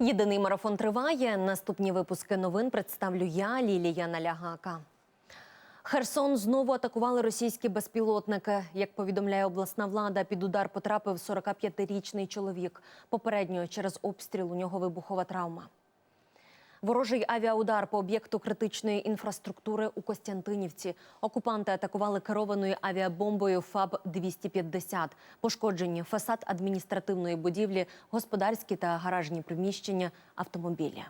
Єдиний марафон триває. Наступні випуски новин представлю я, Лілія Налягака. Херсон знову атакували російські безпілотники. Як повідомляє обласна влада, під удар потрапив 45-річний чоловік. Попередньо через обстріл у нього вибухова травма. Ворожий авіаудар по об'єкту критичної інфраструктури у Костянтинівці. Окупанти атакували керованою авіабомбою ФАБ-250. Пошкоджені фасад адміністративної будівлі, господарські та гаражні приміщення, автомобілі.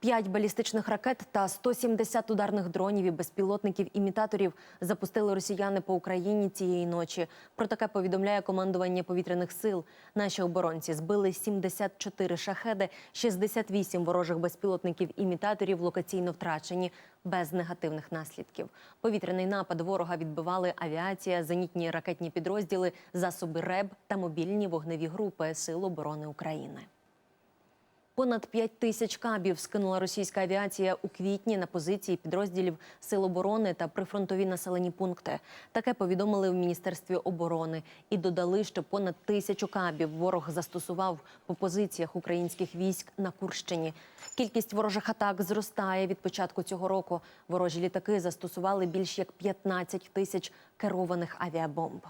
П'ять балістичних ракет та 170 ударних дронів і безпілотників-імітаторів запустили росіяни по Україні цієї ночі. Про таке повідомляє командування повітряних сил. Наші оборонці збили 74 шахеди, 68 ворожих безпілотників-імітаторів локаційно втрачені без негативних наслідків. Повітряний напад ворога відбивали авіація, зенітні ракетні підрозділи, засоби РЕБ та мобільні вогневі групи Сил оборони України. Понад 5 тисяч кабів скинула російська авіація у квітні на позиції підрозділів Сил оборони та прифронтові населені пункти. Таке повідомили в Міністерстві оборони і додали, що понад тисячу кабів ворог застосував по позиціях українських військ на Курщині. Кількість ворожих атак зростає від початку цього року. Ворожі літаки застосували більш як 15 тисяч керованих авіабомб.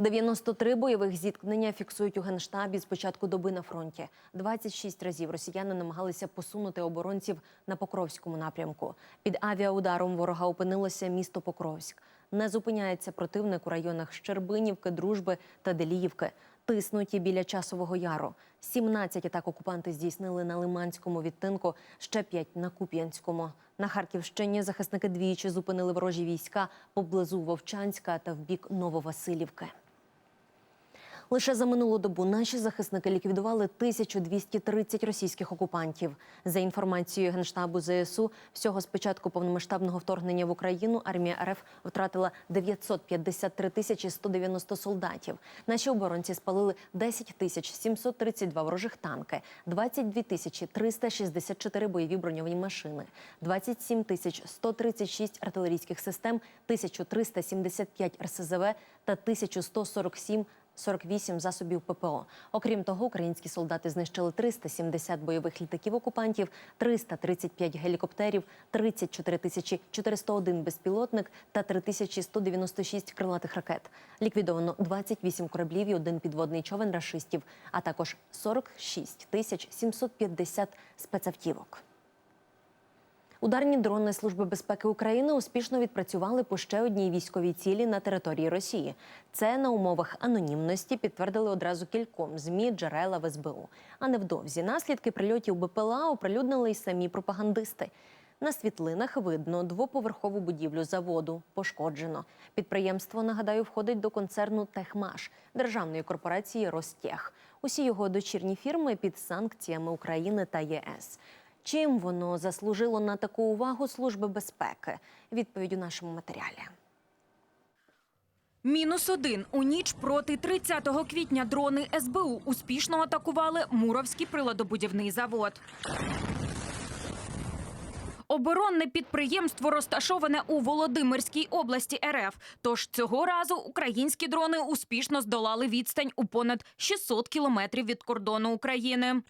93 бойових зіткнення фіксують у генштабі з початку доби на фронті. 26 разів росіяни намагалися посунути оборонців на Покровському напрямку. Під авіаударом ворога опинилося місто Покровськ. Не зупиняється противник у районах Щербинівки, Дружби та Деліївки. Тиснуть і біля часового яру. 17 атак окупанти здійснили на Лиманському відтинку, ще 5 на Куп'янському. На Харківщині захисники двічі зупинили ворожі війська поблизу Вовчанська та в бік Нововасилівки. Лише за минулу добу наші захисники ліквідували 1230 російських окупантів. За інформацією генштабу ЗСУ, всього з початку повномасштабного вторгнення в Україну армія РФ втратила 953 тисячі 190 солдатів. Наші оборонці спалили 10 тисяч 732 ворожих танки, 22 тисячі 364 бойові броньовані машини, 27 тисяч 136 артилерійських систем, 1375 РСЗВ та 1147 48 засобів ППО. Окрім того, українські солдати знищили 370 бойових літаків окупантів, 335 гелікоптерів, 34 тисячі 401 безпілотник та 3196 крилатих ракет. Ліквідовано 28 кораблів і один підводний човен рашистів, а також 46 тисяч 750 спецавтівок. Ударні дрони Служби безпеки України успішно відпрацювали по ще одній військовій цілі на території Росії. Це на умовах анонімності підтвердили одразу кільком змі джерела в СБУ. А невдовзі наслідки прильотів БПЛА оприлюднили й самі пропагандисти. На світлинах видно двоповерхову будівлю заводу пошкоджено. Підприємство, нагадаю, входить до концерну Техмаш державної корпорації Ростех. Усі його дочірні фірми під санкціями України та ЄС. Чим воно заслужило на таку увагу Служби безпеки? Відповідь у нашому матеріалі. Мінус один у ніч проти 30 квітня дрони СБУ успішно атакували Муровський приладобудівний завод. Оборонне підприємство розташоване у Володимирській області РФ. Тож цього разу українські дрони успішно здолали відстань у понад 600 кілометрів від кордону України.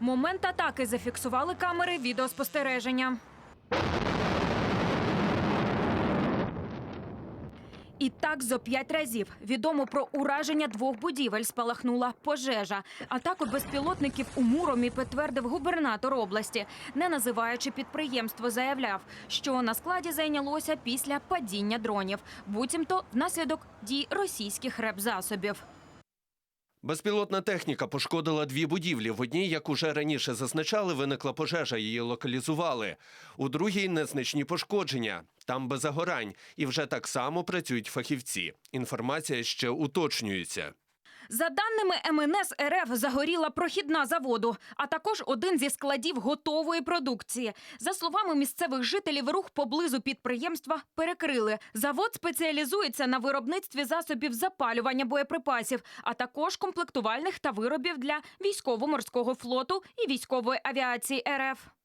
Момент атаки зафіксували камери відеоспостереження. І так зо п'ять разів відомо про ураження двох будівель спалахнула пожежа. Атаку безпілотників у Муромі підтвердив губернатор області, не називаючи підприємство, заявляв, що на складі зайнялося після падіння дронів, буцімто внаслідок дій російських репзасобів. Безпілотна техніка пошкодила дві будівлі. В одній, як уже раніше зазначали, виникла пожежа, її локалізували. У другій незначні пошкодження. Там без загорань. І вже так само працюють фахівці. Інформація ще уточнюється. За даними МНС РФ, загоріла прохідна заводу, а також один зі складів готової продукції. За словами місцевих жителів, рух поблизу підприємства перекрили. Завод спеціалізується на виробництві засобів запалювання боєприпасів, а також комплектувальних та виробів для військово-морського флоту і військової авіації РФ.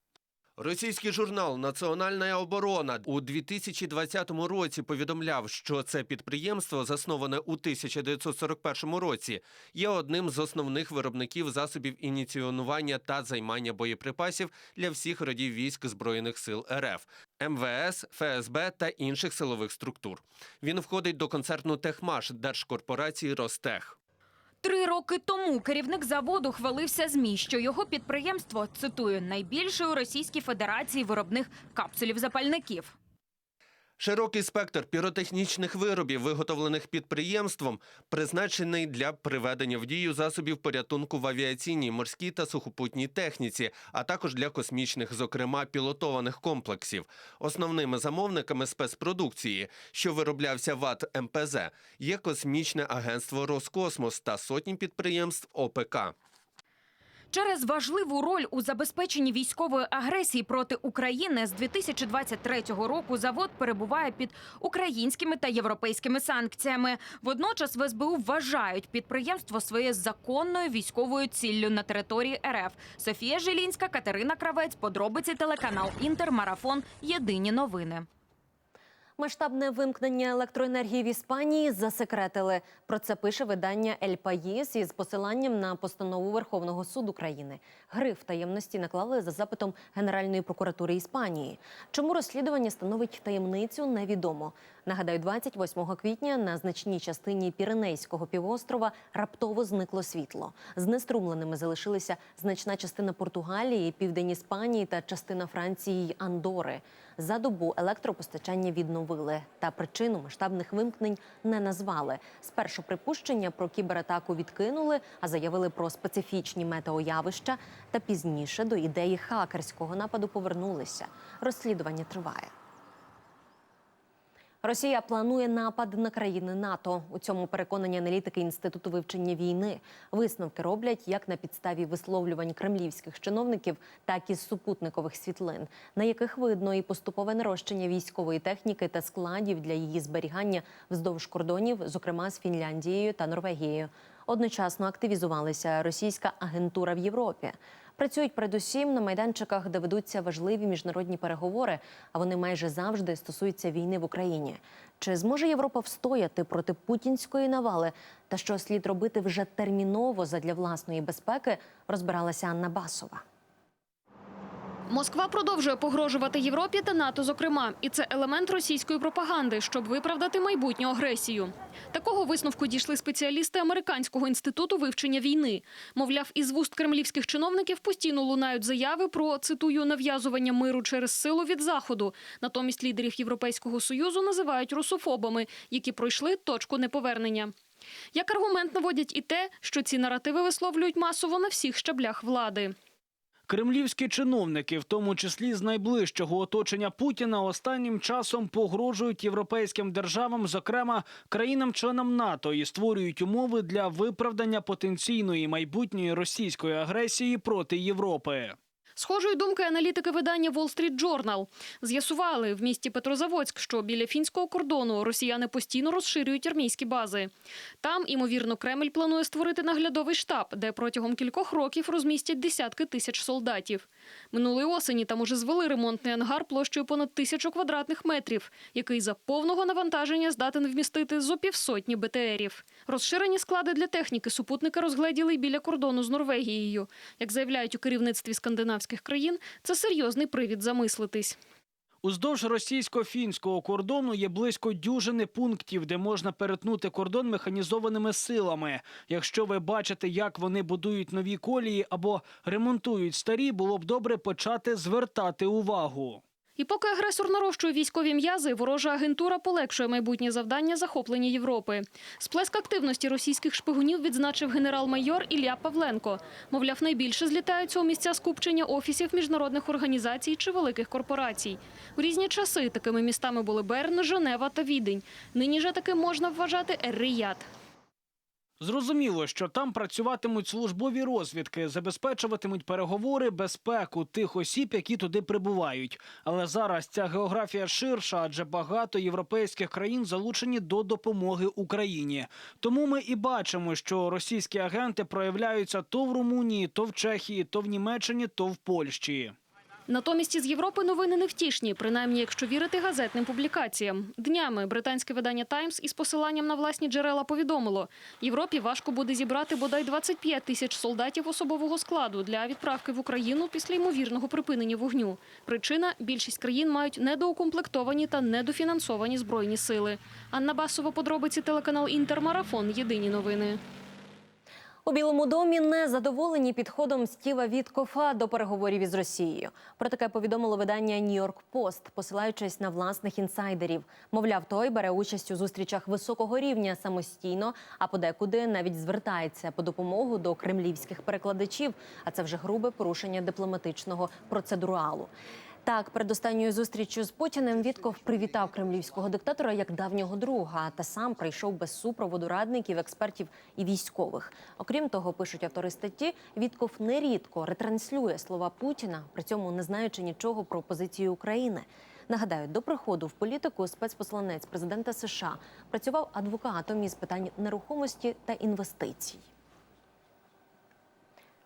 Російський журнал Національна оборона у 2020 році повідомляв, що це підприємство, засноване у 1941 році, є одним з основних виробників засобів ініціонування та займання боєприпасів для всіх родів військ збройних сил РФ, МВС, ФСБ та інших силових структур. Він входить до концерну Техмаш держкорпорації Ростех. Три роки тому керівник заводу хвалився ЗМІ, що його підприємство, цитую, найбільше у Російській Федерації виробних капсулів запальників. Широкий спектр піротехнічних виробів, виготовлених підприємством, призначений для приведення в дію засобів порятунку в авіаційній, морській та сухопутній техніці, а також для космічних, зокрема пілотованих комплексів. Основними замовниками спецпродукції, що вироблявся ВАТ МПЗ, є космічне агентство Роскосмос та сотні підприємств ОПК. Через важливу роль у забезпеченні військової агресії проти України з 2023 року завод перебуває під українськими та європейськими санкціями. Водночас в СБУ вважають підприємство своє законною військовою ціллю на території РФ. Софія Жилінська, Катерина Кравець, подробиці телеканал Інтер, Марафон. Єдині новини. Масштабне вимкнення електроенергії в Іспанії засекретили. Про це пише видання «Ель Паїс» із посиланням на постанову Верховного суду країни. Гриф таємності наклали за запитом Генеральної прокуратури Іспанії. Чому розслідування становить таємницю, невідомо. Нагадаю, 28 квітня на значній частині Піренейського півострова раптово зникло світло. Знеструмленими залишилися значна частина Португалії, південь Іспанії та частина Франції й Андори. За добу електропостачання відновили, та причину масштабних вимкнень не назвали. Спершу припущення про кібератаку відкинули, а заявили про специфічні метеоявища. Та пізніше до ідеї хакерського нападу повернулися. Розслідування триває. Росія планує напад на країни НАТО. У цьому переконані аналітики інституту вивчення війни. Висновки роблять як на підставі висловлювань кремлівських чиновників, так і з супутникових світлин, на яких видно і поступове нарощення військової техніки та складів для її зберігання вздовж кордонів, зокрема з Фінляндією та Норвегією. Одночасно активізувалася російська агентура в Європі. Працюють передусім на майданчиках, де ведуться важливі міжнародні переговори, а вони майже завжди стосуються війни в Україні. Чи зможе Європа встояти проти путінської навали? Та що слід робити вже терміново задля власної безпеки? Розбиралася Анна Басова. Москва продовжує погрожувати Європі та НАТО, зокрема, і це елемент російської пропаганди, щоб виправдати майбутню агресію. Такого висновку дійшли спеціалісти американського інституту вивчення війни. Мовляв, із вуст кремлівських чиновників постійно лунають заяви про цитую нав'язування миру через силу від заходу. Натомість лідерів Європейського союзу називають русофобами, які пройшли точку неповернення. Як аргумент наводять і те, що ці наративи висловлюють масово на всіх щаблях влади. Кремлівські чиновники, в тому числі з найближчого оточення Путіна, останнім часом погрожують європейським державам, зокрема країнам-членам НАТО, і створюють умови для виправдання потенційної майбутньої російської агресії проти Європи. Схожої думки аналітики видання Wall Street Journal з'ясували в місті Петрозаводськ, що біля фінського кордону росіяни постійно розширюють армійські бази. Там, імовірно, Кремль планує створити наглядовий штаб, де протягом кількох років розмістять десятки тисяч солдатів. Минулої осені там уже звели ремонтний ангар площею понад тисячу квадратних метрів, який за повного навантаження здатен вмістити зо півсотні БТРів. Розширені склади для техніки супутники розгледіли біля кордону з Норвегією. Як заявляють у керівництві скандинавських країн, це серйозний привід замислитись. Уздовж російсько-фінського кордону є близько дюжини пунктів, де можна перетнути кордон механізованими силами. Якщо ви бачите, як вони будують нові колії або ремонтують старі, було б добре почати звертати увагу. І поки агресор нарощує військові м'язи, ворожа агентура полегшує майбутнє завдання захоплення Європи. Сплеск активності російських шпигунів відзначив генерал-майор Ілля Павленко. Мовляв, найбільше злітаються у місця скупчення офісів міжнародних організацій чи великих корпорацій. У різні часи такими містами були Берн, Женева та Відень. Нині же таки можна вважати Ер-Рияд. Зрозуміло, що там працюватимуть службові розвідки, забезпечуватимуть переговори, безпеку тих осіб, які туди прибувають. Але зараз ця географія ширша, адже багато європейських країн залучені до допомоги Україні. Тому ми і бачимо, що російські агенти проявляються то в Румунії, то в Чехії, то в Німеччині, то в Польщі. Натомість із Європи новини невтішні, принаймні якщо вірити газетним публікаціям. Днями британське видання «Таймс» із посиланням на власні джерела повідомило, Європі важко буде зібрати бодай 25 тисяч солдатів особового складу для відправки в Україну після ймовірного припинення вогню. Причина – більшість країн мають недоукомплектовані та недофінансовані збройні сили. Анна Басова, подробиці телеканал «Інтермарафон». Єдині новини. У Білому домі не задоволені підходом Стіва Віткофа до переговорів із Росією. Про таке повідомило видання Нью-Йорк Пост, посилаючись на власних інсайдерів. Мовляв, той бере участь у зустрічах високого рівня самостійно, а подекуди навіть звертається по допомогу до кремлівських перекладачів. А це вже грубе порушення дипломатичного процедуралу. Так, перед останньою зустрічю з Путіним Вітков привітав кремлівського диктатора як давнього друга, та сам прийшов без супроводу радників, експертів і військових. Окрім того, пишуть автори статті, Вітков нерідко ретранслює слова Путіна, при цьому не знаючи нічого про позицію України. Нагадаю, до приходу в політику спецпосланець президента США працював адвокатом із питань нерухомості та інвестицій.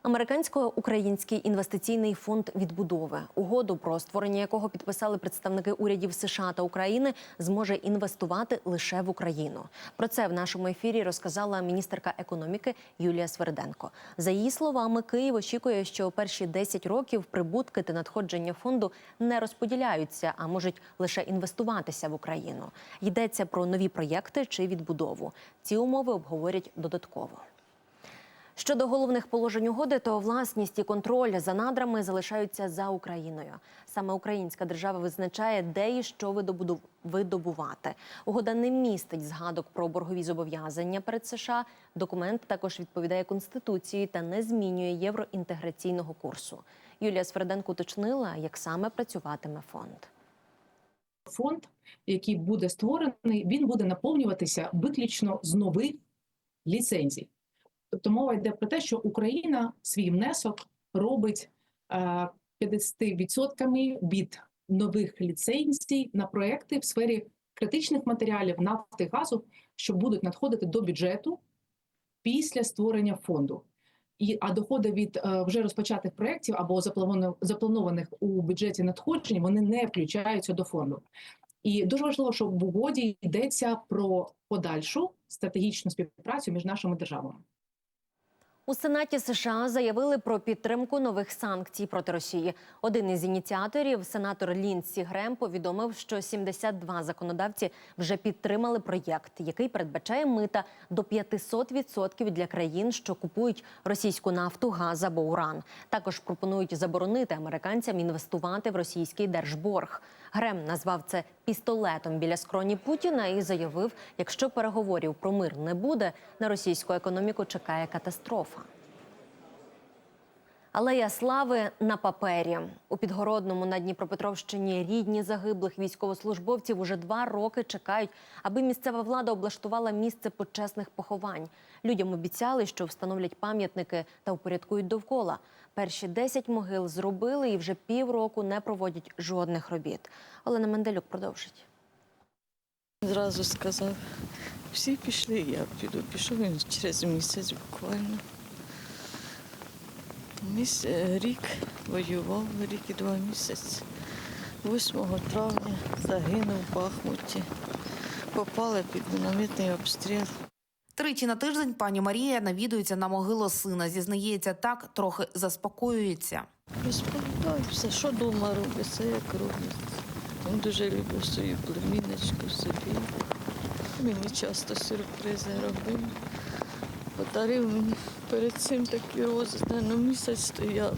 Американсько-український інвестиційний фонд відбудови, угоду про створення якого підписали представники урядів США та України, зможе інвестувати лише в Україну. Про це в нашому ефірі розказала міністерка економіки Юлія Сверденко. За її словами, Київ очікує, що перші 10 років прибутки та надходження фонду не розподіляються, а можуть лише інвестуватися в Україну. Йдеться про нові проєкти чи відбудову. Ці умови обговорять додатково. Щодо головних положень угоди, то власність і контроль за надрами залишаються за Україною. Саме українська держава визначає, де і що видобувати. Угода не містить згадок про боргові зобов'язання перед США. Документ також відповідає конституції та не змінює євроінтеграційного курсу. Юлія Сверденко уточнила, як саме працюватиме фонд. фонд, який буде створений, він буде наповнюватися виключно з нових ліцензій. Тобто мова йде про те, що Україна свій внесок робить е, 50% від нових ліцензій на проекти в сфері критичних матеріалів, нафти, газу, що будуть надходити до бюджету після створення фонду. І, а доходи від е, вже розпочатих проєктів або запланованих у бюджеті надходжень вони не включаються до фонду. І дуже важливо, що в угоді йдеться про подальшу стратегічну співпрацю між нашими державами. У Сенаті США заявили про підтримку нових санкцій проти Росії. Один із ініціаторів, сенатор Ліндсі Грем, повідомив, що 72 законодавці вже підтримали проєкт, який передбачає мита до 500% для країн, що купують російську нафту, газ або уран. Також пропонують заборонити американцям інвестувати в російський держборг. Грем назвав це пістолетом біля скроні Путіна і заявив, якщо переговорів про мир не буде, на російську економіку чекає катастрофа. Алея слави на папері у підгородному на Дніпропетровщині рідні загиблих військовослужбовців уже два роки чекають, аби місцева влада облаштувала місце почесних поховань. Людям обіцяли, що встановлять пам'ятники та упорядкують довкола. Перші 10 могил зробили і вже півроку не проводять жодних робіт. Олена Менделюк продовжить. Зразу сказав, всі пішли, я піду. Пішов він через місяць буквально. Міс... е, Рік воював, рік і два місяці. 8 травня загинув в Бахмуті. Попали під мінометний обстріл. Тричі на тиждень пані Марія навідується на могилу сина. Зізнається, так трохи заспокоюється. Розповідаю все, що вдома робиться, як робиться. Він дуже любив свою племінничку собі. Мені часто сюрпризи робив. Подарив мені перед цим такі рози, на місяць стояли.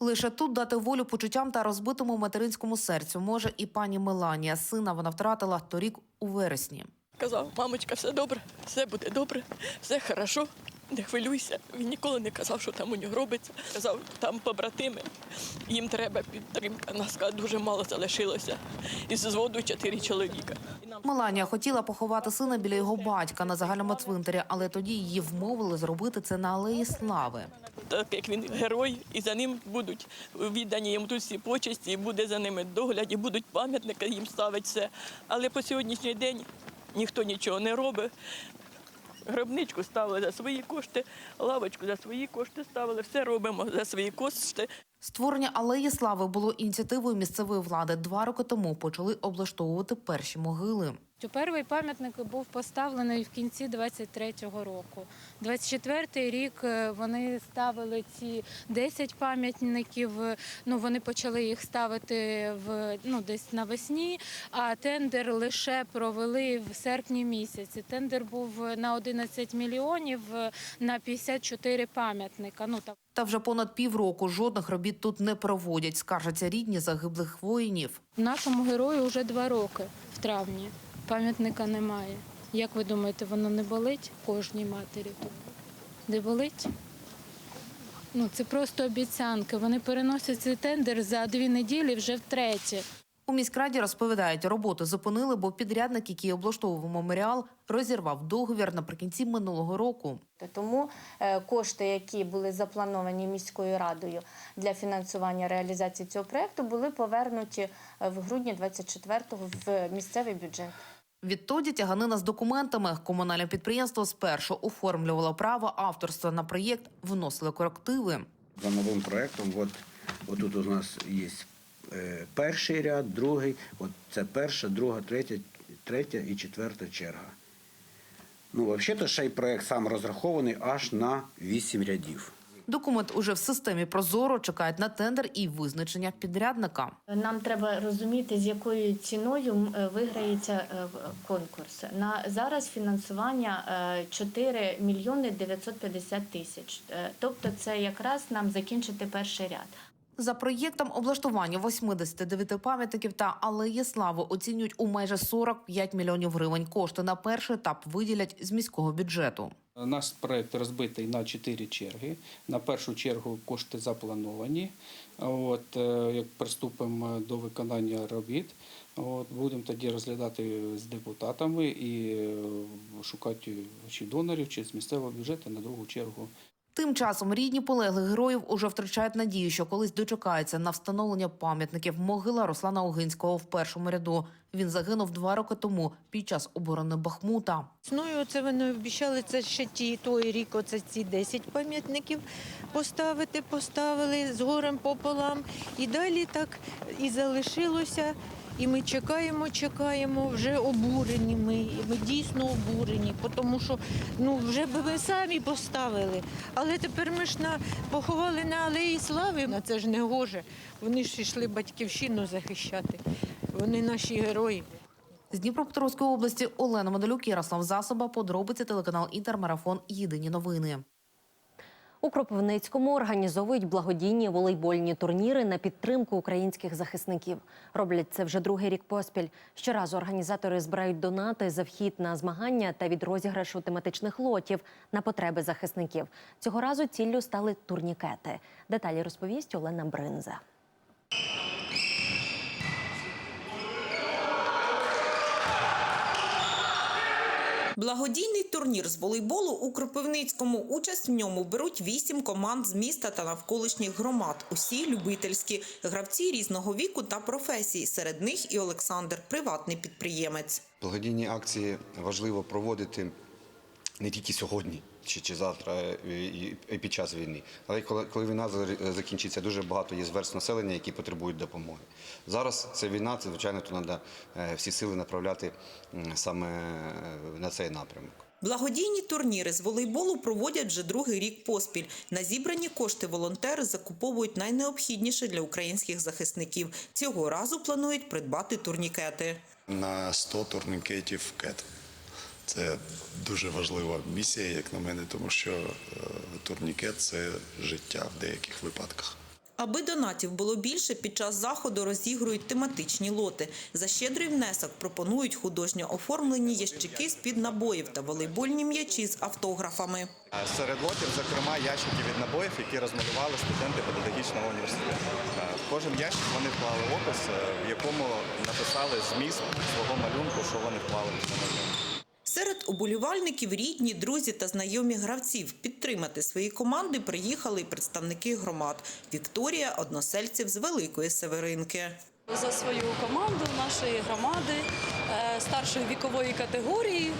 Лише тут дати волю почуттям та розбитому материнському серцю може і пані Меланія. Сина вона втратила торік у вересні. Казав, мамочка, все добре, все буде добре, все хорошо, не хвилюйся. Він ніколи не казав, що там у нього робиться. Казав, там побратими, їм треба підтримка. Нас дуже мало залишилося. Із зводу чотири чоловіка. І Меланія хотіла поховати сина біля його батька на загальному цвинтарі, але тоді її вмовили зробити це на алеї слави. так як він герой, і за ним будуть віддані йому тут всі почесті, і буде за ними догляд, і будуть пам'ятники їм ставити все. Але по сьогоднішній день ніхто нічого не робить. Гробничку ставили за свої кошти, лавочку за свої кошти ставили, все робимо за свої кошти. Створення алеї слави було ініціативою місцевої влади. Два роки тому почали облаштовувати перші могили. Перший пам'ятник був поставлений в кінці 23-го року. 24-й рік е, вони ставили ці 10 пам'ятників. Ну вони почали їх ставити в ну десь навесні. А тендер лише провели в серпні місяці. Тендер був на 11 мільйонів е, на 54 пам'ятника. Ну так. Та вже понад півроку жодних робіт тут не проводять. Скаржаться рідні загиблих воїнів. Нашому герою вже два роки в травні. Пам'ятника немає. Як ви думаєте, воно не болить кожній матері тут? Не болить? Ну, це просто обіцянки. Вони переносять цей тендер за дві неділі вже втретє. У міськраді розповідають, роботи зупинили, бо підрядник, який облаштовував меморіал, розірвав договір наприкінці минулого року. Тому е, кошти, які були заплановані міською радою для фінансування реалізації цього проекту, були повернуті е, в грудні 24-го в місцевий бюджет. Відтоді тяганина з документами. Комунальне підприємство спершу оформлювало право авторства на проєкт, вносили корективи. За новим проектом, от, от тут у нас є е, перший ряд, другий, от це перша, друга, третя, третя і четверта черга. Ну, взагалі-то ще й проект сам розрахований аж на 8 рядів. Документ уже в системі Прозоро чекають на тендер і визначення підрядника. Нам треба розуміти, з якою ціною е, виграється е, конкурс. На зараз фінансування е, 4 мільйони 950 тисяч. Е, Тобто, це якраз нам закінчити перший ряд. За проєктом облаштування 89 пам'ятників та алеї слави оцінюють у майже 45 мільйонів гривень. Кошти на перший етап виділять з міського бюджету. Наш проект розбитий на чотири черги. На першу чергу кошти заплановані. От, е, як приступимо до виконання робіт, от, будемо тоді розглядати з депутатами і е, шукати чи донорів, чи з місцевого бюджету на другу чергу Тим часом рідні полеглих героїв уже втрачають надію, що колись дочекаються на встановлення пам'ятників. Могила Руслана Огинського в першому ряду. Він загинув два роки тому під час оборони Бахмута. Весною це вони обіцяли це ще ті той рік. Оце ці 10 пам'ятників поставити, поставили з горем пополам. І далі так і залишилося. І ми чекаємо, чекаємо, вже обурені. Ми, ми дійсно обурені, тому що ну вже би ми самі поставили. Але тепер ми ж на поховали на алеї слави. На це ж не гоже. Вони ж йшли батьківщину захищати. Вони наші герої. З Дніпропетровської області Олена Медалюк, Ярослав Засоба, подробиці телеканал Інтермарафон. Єдині новини. У Кропивницькому організовують благодійні волейбольні турніри на підтримку українських захисників. Роблять це вже другий рік поспіль. Щоразу організатори збирають донати за вхід на змагання та від розіграшу тематичних лотів на потреби захисників. Цього разу ціллю стали турнікети. Деталі розповість Олена Бринза. Благодійний турнір з волейболу у Кропивницькому. Участь в ньому беруть вісім команд з міста та навколишніх громад. Усі любительські гравці різного віку та професій. Серед них і Олександр, приватний підприємець. Благодійні акції важливо проводити не тільки сьогодні чи, чи завтра і, і- і під час війни, але коли, коли війна закінчиться, дуже багато є верст населення, які потребують допомоги. Зараз це війна, це звичайно, то треба всі сили направляти саме е, на цей напрямок. Благодійні турніри з волейболу проводять вже другий рік поспіль. На зібрані кошти волонтери закуповують найнеобхідніше для українських захисників. Цього разу планують придбати турнікети. на 100 турнікетів кет. Це дуже важлива місія, як на мене, тому що е, турнікет це життя в деяких випадках. Аби донатів було більше, під час заходу розігрують тематичні лоти. За щедрий внесок пропонують художньо оформлені ящики з-під набоїв та волейбольні м'ячі з автографами. Серед лотів, зокрема, ящики від набоїв, які розмалювали студенти педагогічного університету. В кожен ящик вони вклали опис, е, в якому написали зміст свого малюнку, що вони вклали в цей малюнок. Серед уболівальників рідні, друзі та знайомі гравців підтримати свої команди приїхали й представники громад. Вікторія – односельців з Великої Северинки. За свою команду нашої громади е, старшої вікової категорії.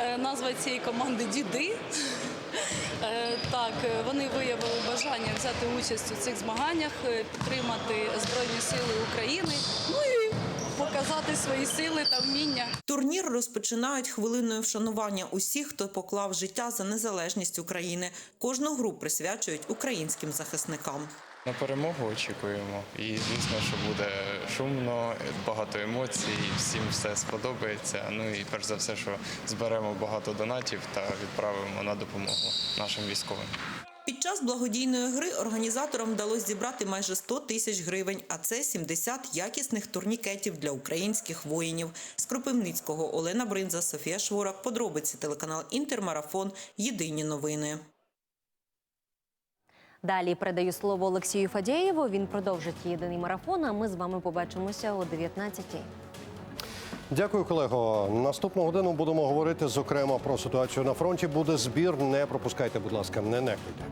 Е, Назва цієї команди Діди. Е, Так, вони виявили бажання взяти участь у цих змаганнях, підтримати Збройні Сили України, ну і показати свої сили та вміння. Турнір розпочинають хвилиною вшанування усіх, хто поклав життя за незалежність України. Кожну гру присвячують українським захисникам. На перемогу очікуємо. І звісно, що буде шумно, багато емоцій, всім все сподобається. Ну і перш за все, що зберемо багато донатів та відправимо на допомогу нашим військовим. Під час благодійної гри організаторам вдалося зібрати майже 100 тисяч гривень, а це 70 якісних турнікетів для українських воїнів. З Кропивницького Олена Бринза, Софія Шворак. Подробиці телеканал Інтермарафон. Єдині новини. Далі передаю слово Олексію Фадєєву. Він продовжить єдиний марафон. А ми з вами побачимося о 19-й. Дякую, колего. Наступну годину будемо говорити зокрема про ситуацію на фронті. Буде збір. Не пропускайте, будь ласка, не нехтуйте.